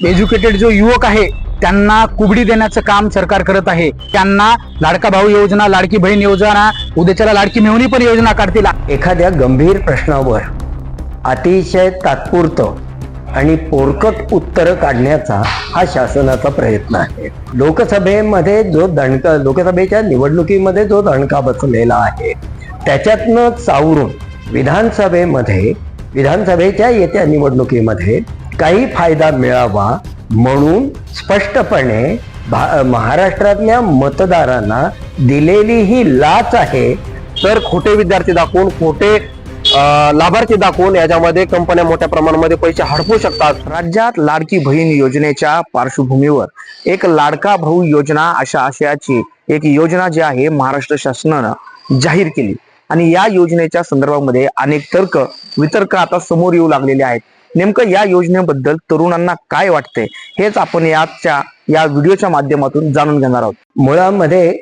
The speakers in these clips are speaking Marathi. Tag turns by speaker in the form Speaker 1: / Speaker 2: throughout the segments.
Speaker 1: एज्युकेटेड जो युवक आहे त्यांना कुबडी देण्याचं काम सरकार करत आहे. त्यांना लाडका भाऊ योजना लाडकी बहीण योजना उद्याच्याला लाडकी मेवणी पण योजना काढतील.
Speaker 2: एखाद्या गंभीर प्रश्नावर अतिशय तात्पुरतं आणि पोरकट उत्तरं काढण्याचा हा शासनाचा प्रयत्न आहे. लोकसभेमध्ये जो दणका लोकसभेच्या निवडणुकीमध्ये जो दणका बसलेला आहे त्याच्यातनं चावरून विधानसभेमध्ये विधानसभेच्या येत्या निवडणुकीमध्ये काही फायदा मिळावा म्हणून स्पष्टपणे महाराष्ट्रातल्या मतदारांना दिलेली ही लाच आहे.
Speaker 3: तर खोटे विद्यार्थी दाखवून खोटे लाभार्थी दाखवून याच्यामध्ये कंपन्या मोठ्या प्रमाणामध्ये पैसे हडपू शकतात. राज्यात लाडकी बहीण योजनेच्या पार्श्वभूमीवर एक लाडका भाऊ योजना अशा आशयाची एक योजना जी आहे महाराष्ट्र शासनानं जाहीर केली. आणि या योजनेच्या संदर्भामध्ये अनेक तर्क वितर्क आता समोर येऊ लागलेले आहेत. नेमकं या योजनेबद्दल तरुणांना काय वाटतंय हेच आपण याच्या या व्हिडिओच्या माध्यमातून जाणून घेणार आहोत.
Speaker 2: मुळामध्ये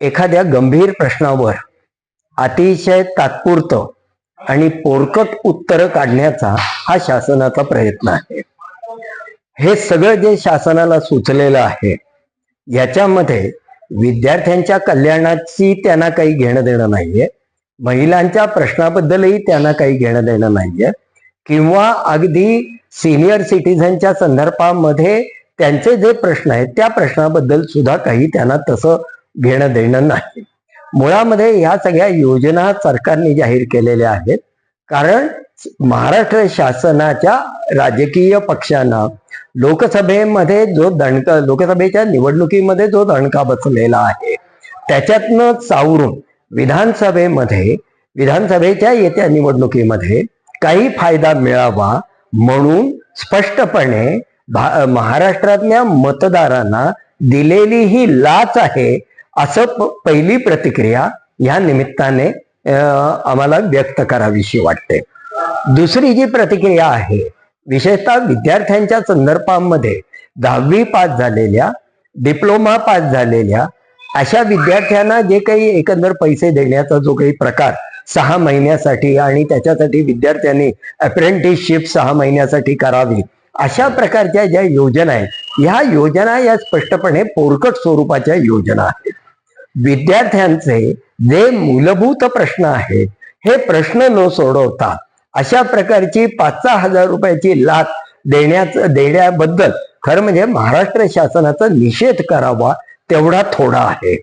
Speaker 2: एखाद्या गंभीर प्रश्नावर अतिशय तात्पुरतं आणि पोरकट उत्तरं काढण्याचा हा शासनाचा प्रयत्न आहे. हे सगळं जे शासनाला सुचलेलं आहे याच्यामध्ये विद्यार्थ्यांच्या कल्याणाची त्यांना काही घेणं देणं नाहीये महिलांच्या प्रश्नाबद्दलही त्यांना काही घेणं देणं नाहीये किंवा अगदी सिनियर सिटीझनच्या संदर्भामध्ये त्यांचे जे प्रश्न आहेत त्या प्रश्नाबद्दल सुद्धा काही त्यांना तसं घेणं देणं नाही. मुळामध्ये ह्या सगळ्या योजना सरकारने जाहीर केलेल्या आहेत. कारण महाराष्ट्र शासनाच्या राजकीय पक्षांना लोकसभेमध्ये जो दणका लोकसभेच्या निवडणुकीमध्ये जो दणका बसलेला आहे त्याच्यातनं चावरून विधानसभेमध्ये विधानसभेच्या येत्या निवडणुकीमध्ये काही फायदा मिळावा म्हणून स्पष्टपणे भा- महाराष्ट्रातल्या मतदारांना दिलेली ही लाच आहे असं पहिली प्रतिक्रिया ह्या निमित्ताने आम्हाला व्यक्त करावीशी वाटते. दुसरी जी प्रतिक्रिया आहे विशेषतः विद्यार्थ्यांच्या संदर्भामध्ये दहावी पास झालेल्या डिप्लोमा पास झालेल्या अशा विद्यार्थ्यांना जे काही एकंदर पैसे देण्याचा जो काही प्रकार सहा महिन्यासाठी आणि त्याच्यासाठी विद्यार्थ्यांनी अप्रेंटिसशिप सहा महिन्यासाठी करावी. अशा प्रकारच्या ज्या योजना आहेत ह्या योजना या स्पष्टपणे पोरकट स्वरूपाच्या योजना आहेत. विद्यार्थ्यांचे जे मूलभूत प्रश्न आहेत हे प्रश्न न सोडवता अशा प्रकारची पाच सहा हजार रुपयाची लाच देण्याच देण्याबद्दल खरं म्हणजे महाराष्ट्र शासनाचा निषेध करावा तेवढा थोडा आहे.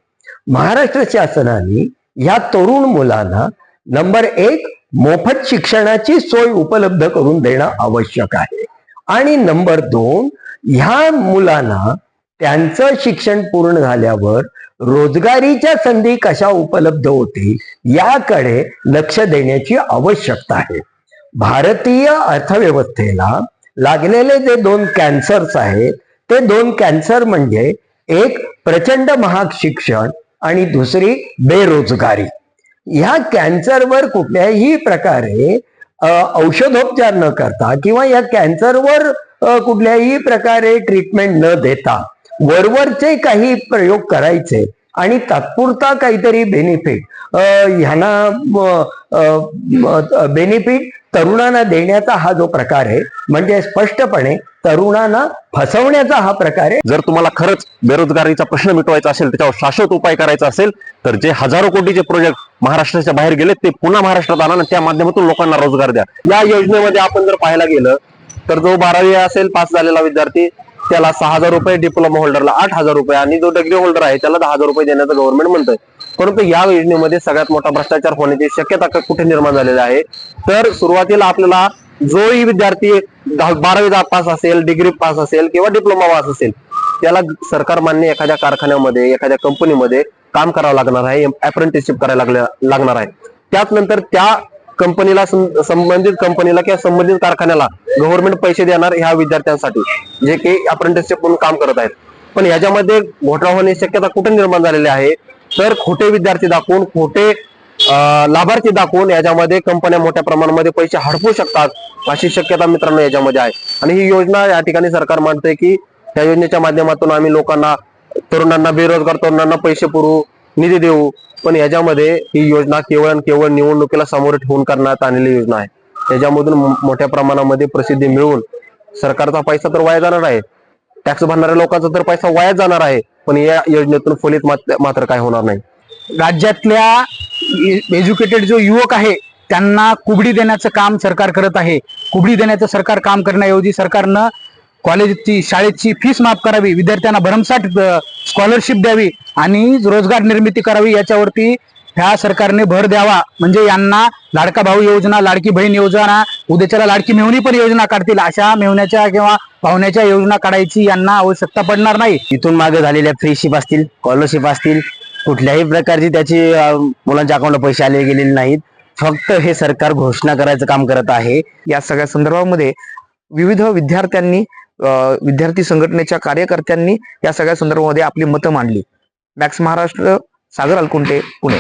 Speaker 2: महाराष्ट्र शासनाने या तरुण मुलांना नंबर एक मोफत शिक्षणाची सोय उपलब्ध करून देणं आवश्यक आहे. आणि नंबर दोन ह्या मुलांना त्यांचं शिक्षण पूर्ण झाल्यावर रोजगारीच्या संधी कशा उपलब्ध होतील याकडे लक्ष देण्याची आवश्यकता आहे. भारतीय अर्थव्यवस्थेला लागलेले जे दोन कॅन्सर्स आहेत ते दोन कॅन्सर म्हणजे एक प्रचंड महाग शिक्षण आणि दुसरी बेरोजगारी. ह्या कॅन्सरवर कुठल्याही प्रकारे औषधोपचार न करता किंवा या कॅन्सरवर कुठल्याही प्रकारे ट्रीटमेंट न देता वरवरचे काही प्रयोग करायचे आणि तात्पुरता काहीतरी बेनिफिट ह्यांना बेनिफिट तरुणांना देण्याचा हा जो प्रकार आहे म्हणजे स्पष्टपणे तरुणांना फसवण्याचा हा प्रकार आहे.
Speaker 3: जर तुम्हाला खरंच बेरोजगारीचा प्रश्न मिटवायचा असेल त्याच्यावर शाश्वत उपाय करायचा असेल तर जे हजारो कोटीचे प्रोजेक्ट महाराष्ट्राच्या बाहेर गेले ते पुन्हा महाराष्ट्रात आणा आणि त्या माध्यमातून लोकांना रोजगार द्या. या योजनेमध्ये आपण जर पाहायला गेलं तर जो बारावी असेल पास झालेला विद्यार्थी त्याला सहा हजार रुपये डिप्लोमा होल्डरला आठ हजार रुपये. आणि जो डिग्री होल्डर आहे त्याला दहा हजार रुपये देण्याचं गव्हर्नमेंट म्हणतंय. परंतु या योजनेमध्ये सगळ्यात मोठा भ्रष्टाचार होण्याची शक्यता कुठे निर्माण झालेली आहे? तर सुरुवातीला आपल्याला जोही विद्यार्थी बारावीचा पास असेल डिग्री पास असेल किंवा डिप्लोमा पास असेल त्याला सरकार मान्य एखाद्या कारखान्यामध्ये एखाद्या कंपनीमध्ये काम करावं लागणार आहे अप्रेंटिसशिप करायला लागल्या- लागणार आहे. त्याच नंतर त्या कंपनीला संबंधित कंपनीला किंवा संबंधित कारखान्याला गव्हर्नमेंट पैसे देणार ह्या विद्यार्थ्यांसाठी जे की अप्रेंटिसशिप म्हणून काम करत आहेत. पण याच्यामध्ये घोटाळा होण्याची शक्यता कुठे निर्माण झालेली आहे? तर खोटे विद्यार्थी दाखवून खोटे लाभार्थी दाखवून याच्यामध्ये कंपन्या मोठ्या प्रमाणामध्ये पैसे हडपू शकतात अशी शक्यता मित्रांनो याच्यामध्ये आहे. आणि ही योजना या ठिकाणी सरकार मानते की त्या योजनेच्या माध्यमातून आम्ही लोकांना तरुणांना बेरोजगार तरुणांना पैसे पुरवू निधी देऊ पण याच्यामध्ये ही योजना केवळ आणि केवळ निवडणुकीला सामोरे ठेवून करण्यात आलेली योजना आहे. त्याच्यामधून मोठ्या प्रमाणामध्ये प्रसिद्धी मिळवून सरकारचा पैसा तर वाया जाणार आहे. टॅक्स भरणाऱ्या लोकांचा तर पैसा वाया जाणार आहे पण या योजनेतून फलित मात्र काय होणार नाही.
Speaker 1: राज्यातल्या एज्युकेटेड जो युवक आहे त्यांना कुबडी देण्याचं काम सरकार करत आहे. कुबडी देण्याचं सरकार काम करण्याऐवजी सरकारनं कॉलेजची शाळेची फीस माफ करावी विद्यार्थ्यांना भरमसाठ स्कॉलरशिप द्यावी आणि रोजगार निर्मिती करावी याच्यावरती ह्या सरकारने भर द्यावा. म्हणजे यांना लाडका भाऊ योजना लाडकी बहीण योजना उद्याच्याला लाडकी मेवणी पण योजना काढतील. अशा मेवण्याच्या किंवा पाहुण्याच्या योजना काढायची यांना आवश्यकता पडणार नाही.
Speaker 4: इथून मागे झालेल्या फ्रीशिप असतील स्कॉलरशिप असतील कुठल्याही प्रकारची त्याची मुलांच्या अकाउंटला पैसे आले गेलेले नाहीत. फक्त हे सरकार घोषणा करायचं काम करत आहे.
Speaker 5: या सगळ्या संदर्भामध्ये विविध विद्यार्थ्यांनी विद्यार्थी संघटनेच्या कार्यकर्त्यांनी या सगळ्या संदर्भामध्ये आपली मतं मांडली. मॅक्स महाराष्ट्र सागर अलकुंटे पुणे.